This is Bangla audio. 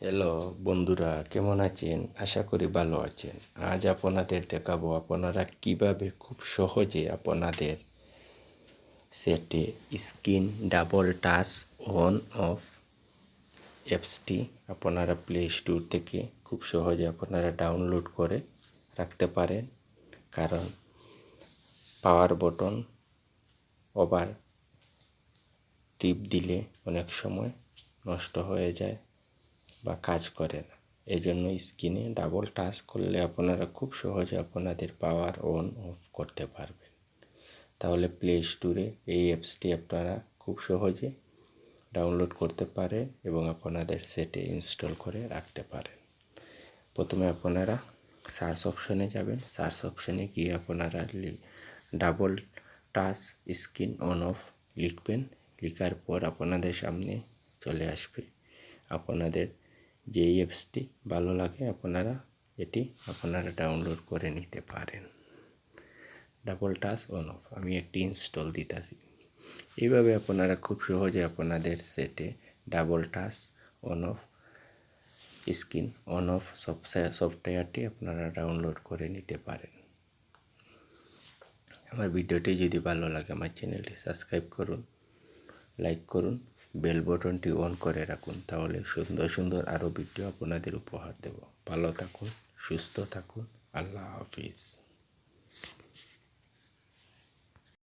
হ্যালো বন্ধুরা, কেমন আছেন? আশা করি ভালো আছেন। আজ আপনাদের দেখাবো আপনারা কীভাবে খুব সহজে আপনাদের সেটে screen double touch on off অ্যাপসটি আপনারা প্লে স্টোর থেকে খুব সহজে আপনারা ডাউনলোড করে রাখতে পারেন। কারণ পাওয়ার বটন ওভার টিপ দিলে অনেক সময় নষ্ট হয়ে যায়। বা কাজ করে না এই জন্য স্ক্রিনে ডাবল টাচ করলে আপনারা খুব সহজে আপনাদের পাওয়ার অন অফ করতে পারবেন। তাহলে প্লে স্টোরে এই অ্যাপসটি আপনারা খুব সহজে ডাউনলোড করতে পারেন এবং আপনাদের সেটে ইনস্টল করে রাখতে পারেন। প্রথমে আপনারা সার্চ অপশনে যাবেন। সার্চ অপশনে গিয়ে আপনারা double touch screen on off লিখবেন। লেখার পর আপনাদের সামনে চলে আসবে। আপনাদের যে অ্যাপসটি ভালো লাগে, আপনারা এটি আপনারা ডাউনলোড করে নিতে পারেন। ডাবল টাচ অন অফ আমি একটি ইনস্টল দিতেছি। এইভাবে আপনারা খুব সহজে আপনাদের সেটে double touch on off screen on off সফটওয়্যারটি আপনারা ডাউনলোড করে নিতে পারেন। আমার ভিডিওটি যদি ভালো লাগে, আমার চ্যানেলটি সাবস্ক্রাইব করুন লাইক করুন বেল বটনটি অন করে রাখুন, তাহলে সুন্দর সুন্দর আরও ভিডিও আপনাদের উপহার দেব। ভালো থাকুন, সুস্থ থাকুন, আল্লাহ হাফিজ।